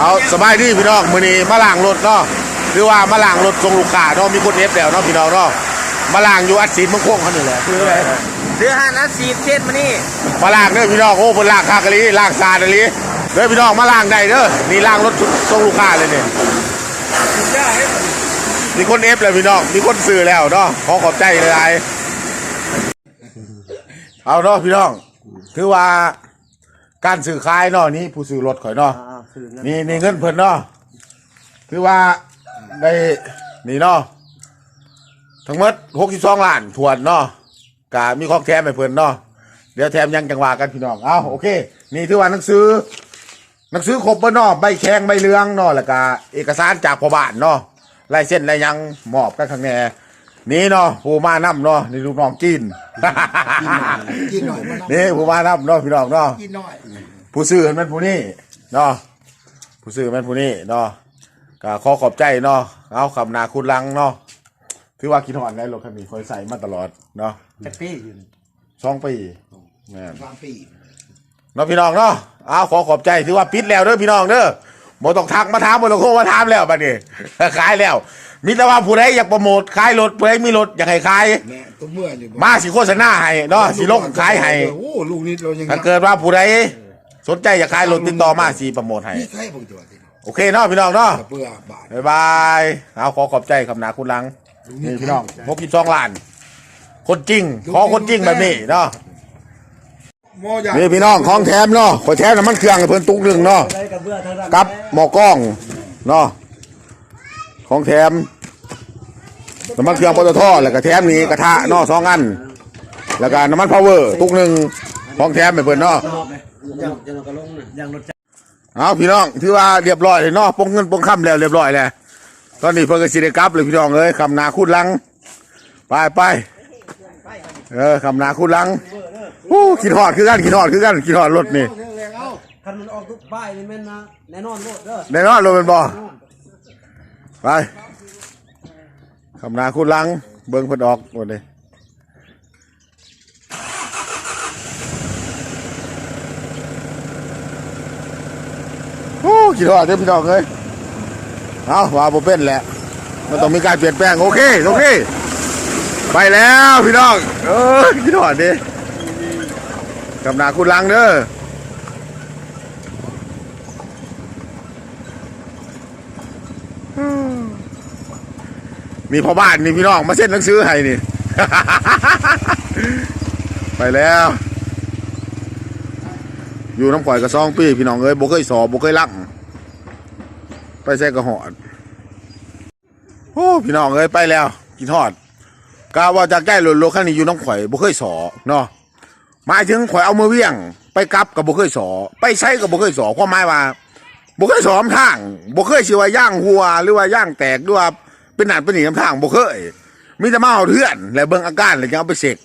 เอาสบายดีพี่น้องมื้อนี้มาล้างรถเนาะคือว่ามาล้างรถทรงลูกค้าเนาะมีคนเอฟแล้วเนาะพี่น้องเนาะมาล้างอยู่อัดศีลมังคงเขานี่แหละคืออะไรเรือหานัดสีเช็ดมานี่มาล้างเด้อพี่น้องโอ้เพิ่นล้างคากะลีล้างซาดะลีเด้อพี่น้องมาล้างได้เด้อนี่ล้างรถทรงลูกค้าเลยเนี่ยมีคนเอฟแล้วพี่น้องมีคนซื้อแล้วเนาะขอขอบใจหลายๆเอาเนาะพี่น้อง คือว่าการซื้อขายเนาะนี่ผู้ซื้อรถข่อยเนาะ นี่นี่เงินเพิ่นเนาะคือว่าได้นี่เนาะทั้งหมดหกสิบสองล้านถวนเนาะกะมีของแถมให้เพิ่นเนาะเดี๋ยวแถมยังจังหวะกันพี่น้องเอาโอเค นี่ถือว่าหนังสือหนังสือครบเบ่เนาะใบแข้งใบเหลืองเนาะแล้วก็เอกสารจากพ่อบ้านเนาะลายเส้นลายหยังมอบกันข้างแหน่นี่เนาะผู้มานํเนาะนี่ลูกน้องกินกินหน่อยมันนี่ผู้มานํเนาะพี่น้องเนาะกินหน่อยผู้ซื้อมันผู้นี้เนาะ ผู้ซื้อมันผู้นี้เนาะก็ขอขอบใจเนาะเอาคำนาคุณลังเนาะถือว่าคิดหอนได้รถคันนี้คอยใส่มาตลอดเนาะจะปี้อยู่สองปีแม่นสามปีเนาะพี่น้องเนาะเอาขอขอบใจถือว่าปิดแล้วเด้อพี่น้องเด้อบ่ต้องทักมาถามบ่ต้องโทรมาถามแล้วบัดนี้ขายแล้ว มีแต่ว่าผู้ใดอยากโปรโมทขายรถผู้ใดมีรถอยากให้ขายแม่ตัวเมื่ออยู่มาสิโฆษณาให้เนาะสิลงขายให้โอ้ลูกนิดเรายังถ้าเกิดว่าผู้ใด สนใจอยากขายรถติดต่อมาสิโปรโมทให้นี่ใครผมตัวที่โอเคเนาะพี่น้องเนาะกระเพื่อบาทบายบายเอาขอขอบใจคำนาคุณลังนี่พี่น้องพบกินซองล้าน คนจริง ขอคนจริงแบบนี้เนาะหมอใหญ่นี่พี่น้องของแถมเนาะขอแถมน้ำมันเครื่องให้เพิ่นตุกหนึ่งเนาะกับหมอกล้องเนาะของแถมน้ำมันเครื่องปตทแล้วก็แถมนี้กระทะเนาะสองอัน แล้วก็น้ำมันพาวเวอร์ตุกหนึ่ง ของแถมให้เพิ่นเนาะยังจะกระลงน่ะยังรถเอาพี่น้องถือว่าเรียบร้อยเลยเนาะปงเงินปงคำแล้วเรียบร้อยแล้วตอนนี้เพิ่นก็สิได้กลับเลยพี่น้องเอ้ยคำนาคุณลังไปไปเออคำนาคุณลังโอ้ขีดหอดคือกันขีดหอดคือกันขีดหอดรถนี่คันมันออกทุกป้ายนี่แม่นนะแน่นอนโลดเด้อแน่นอนรถเป็นบ่ไปคำนาคุณลังเบิ้งเพิ่นออกหมดเลย โอ้ขีดหอดเด้อพี่น้องเอ้ยเอาว่าบ่เป็นแหละ มันต้องมีการเปลี่ยนแปลงโอเคโอเค ไปแล้วพี่น้องเออพี่น้องดิกำนาคุณลังเด้อนี่พ่อบ้านนี่พี่น้องมาเซ็นหนังสือให้นี่ ไปแล้ว อยู่น้ำข่อยกระซองปีพี่น้องเอ้ยบ่เคยสอบบ่เคยลัก ใส่กระหอดโอ้พี่น้องเอ้ยไปแล้วกินทอดกาว่าจากใกล้รถรถคันนี้อยู่น้องข่อยบ่เคยสอเนาะหมายถึงข่อยเอามือเวียง ไปกลับกับบ่เคยสอ ไปใช้กับบ่เคยสอความหมายว่าบ่เคยสอมทางบ่เคยสิว่าย่างหัว หรือว่าย่างแตกหรือว่าเป็นหนัดเป็นหนีน้ำทางบ่เคยมีแต่มาเอาเทือนแล้วเบิ่งอาการแล้วจะเอาไปเสก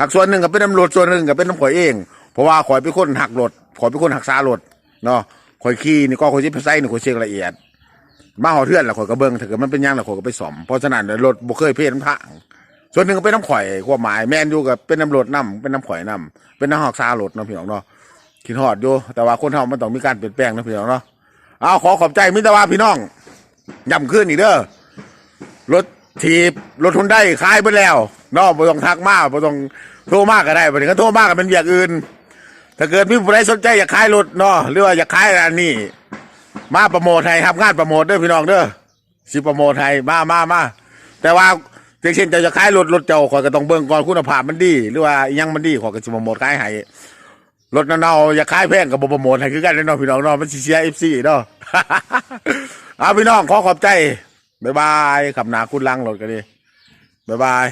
หักส่วนหนึ่งก็เป็นน้ำรถส่วนหนึ่งก็เป็นน้ำข่อยเอง เพราะว่าข่อยเป็นคนหักรถข่อยเป็นคนหักษารถเนาะ ข่อยขี่นี่ก็ข่อยสิไปใส่นี่ข่อยเช็คละเอียด มาหอเทือนล้วข่อยก็เบิ่งถ้าเกิดมันเป็นหยังล้วข่อยก็ไปซ่อมเพราะฉะนั้นรถบ่เคยเพศน้ำทางส่วนหนึ่งก็เป็นน้ำข่อยความหมายแม่นอยู่กับเป็นน้ำรถน้ำเป็นน้ำข่อยน้ำเป็นน้ำหอกซาโรถเนาะพี่น้องเนาะคิดฮอดอยู่แต่ว่าคนเฮามันต้องมีการเปลี่ยนแปลงเนาะพี่น้องเนาะเอาขอขอบใจมิตรว่าพี่น้องย้ำขึ้นอีกเด้อรถถีบรถทุนได้ขายไปแล้วเนาะบ่ต้องทักมาบ่ต้องโทรมากก็ได้บ่ถึงก็โทรมาก็เป็นอย่างอื่น ถ้าเกิดมีผู้ใดสนใจอยากขายรถเนาะหรือว่าอยากขายอันนี้ มาโปรโมทให้ครับงานโปรโมทเด้อพี่น้องเด้อสิโปรโมทให้มามามาแต่ว่าอย่างเช่นเจะจะขายรถรถเจ้าขอยก็ต้องเบิ่งก่อนคุณภาพมันดี หรือว่าอิหยังมันดีขอยก็สิโปรโมทขายให้รถเน่าๆอย่าขายแพงกับโปรโมทให้คือกันเนาะพี่น้องเนาะมันสิเสีย FC เนาะ เอาพี่น้องขอขอบใจบ๊ายบายขับหนาคุณลังรถกันดิบ๊ายบาย